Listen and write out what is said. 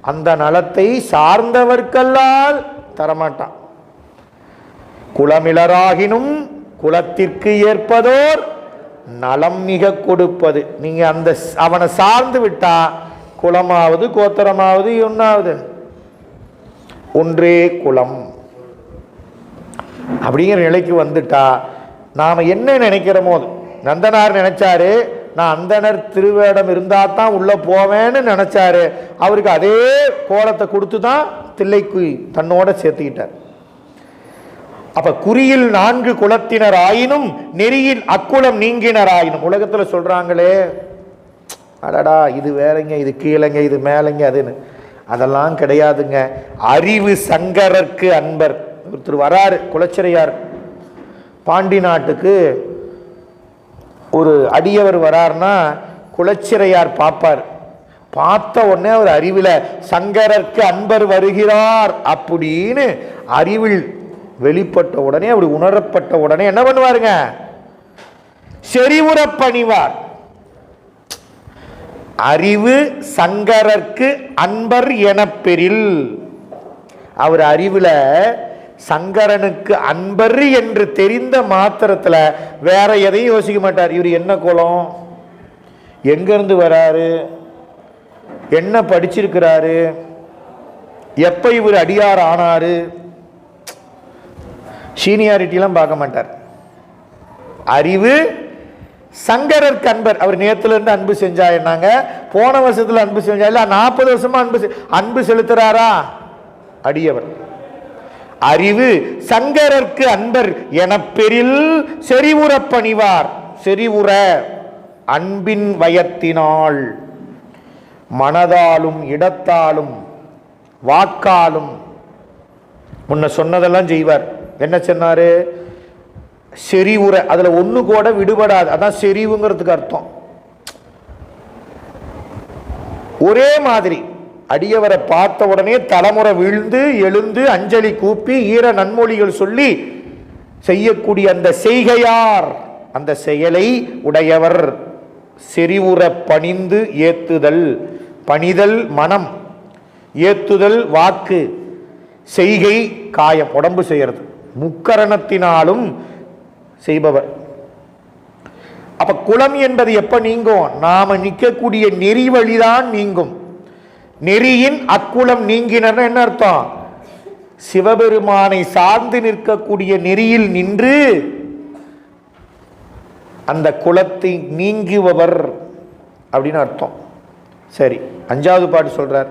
அந்த நலத்தை சார்ந்தவர்க்கல்லால் தரமாட்டான். குளமிளராகினும் குலத்திற்கு ஏற்பதோர் நலம் மிக கொடுப்பது. நீங்க அந்த அவனை சார்ந்து விட்டா குலமாவது கோத்தரமாவது ஒன்னாவது ஒன்றே குலம். அப்படிங்கிற நிலைக்கு வந்துட்டா நாம் என்ன நினைக்கிறோமோ அது. நந்தனார் நினைச்சாரு நான் அந்தனர் திருவேடம் இருந்தால் தான் உள்ளே போவேன்னு நினச்சாரு. அவருக்கு அதே கோலத்தை கொடுத்து தான் தில்லைக்கு தன்னோட சேர்த்துக்கிட்டார். அப்போ குறியில் நான்கு குலத்தினர் ஆயினும் நெறியில் அக்குலம் நீங்கினர் ஆயினும் உலகத்தில் சொல்கிறாங்களே அடடா இது வேறங்க இது கீழங்க இது மேலங்க அதுன்னு. அதெல்லாம் கிடையாதுங்க. அறிவு சங்கரர்க்கு அன்பர். ஒருத்தர் வராரு குலச்சிரையார் பாண்டி நாட்டுக்கு ஒரு அடியவர் வரார்னா குலச்சிறையார் பார்ப்பார். பார்த்த உடனே அவர் அறிவில் சங்கரர்க்கு அன்பர் வருகிறார் அப்படின்னு அறிவில் வெளிப்பட்ட உடனே அப்படி உணரப்பட்ட உடனே என்ன பண்ணுவாருங்க? செறிவுற பணிவார். அறிவு சங்கரர்க்கு அன்பர் எனப்பெறில் அவர் அறிவில் சங்கரனுக்கு அன்பர் என்று தெரிந்த மாத்திரத்தில் வேற எதையும் யோசிக்க மாட்டார். இவர் என்ன குலம்? எங்கேருந்து வராரு? என்ன படிச்சிருக்கிறாரு? எப்போ இவர் அடியார் ஆனார்? சீனியாரிட்டிலாம் பார்க்க மாட்டார். அறிவு சங்கரர் கண்பர் அவர் நேற்றுலேருந்து அன்பு செஞ்சா என்னங்க? போன வருஷத்தில் அன்பு செஞ்சா இல்லை நாற்பது வருஷமாக அன்பு செ- அன்பு செலுத்துறாரா? அடியவர். அறிவு சங்கரர்க்கு அன்பர் என பெரில் செறிவுற பணிவார். செறிவுற அன்பின் வயத்தினால். மனதாலும் இடத்தாலும் வாக்காலும். முன்ன சொன்னதெல்லாம் செய்வார். என்ன சொன்னாரு? செறிவுற அதுல ஒன்று கூட விடுபடாது. அதான் செறிவுங்கிறதுக்கு அர்த்தம். ஒரே மாதிரி. அடியவரை பார்த்த உடனே தலைமுறை வீழ்ந்து எழுந்து அஞ்சலி கூப்பி ஈர நன்மொழிகள் சொல்லி செய்யக்கூடிய அந்த செய்கையார் அந்த செயலை உடையவர். செறிவுற பணிந்து ஏத்துதல் பணிதல் மனம் ஏத்துதல் வாக்கு செய்கை காயம் உடம்பு செய்கிறது முக்கரணத்தினாலும் செய்பவர். அப்ப குலம் என்பது எப்ப நீங்கும்? நாம நிற்கக்கூடிய நெறி வழிதான் நீங்கும். நெறியின் அக்குளம் நீங்கினர் என்ன அர்த்தம்? சிவபெருமானை சார்ந்து நிற்கக்கூடிய நெறியில் நின்று அந்த குலத்தை நீங்குபவர் அப்படின்னு அர்த்தம். சரி அஞ்சாவது பாட்டு சொல்றார்.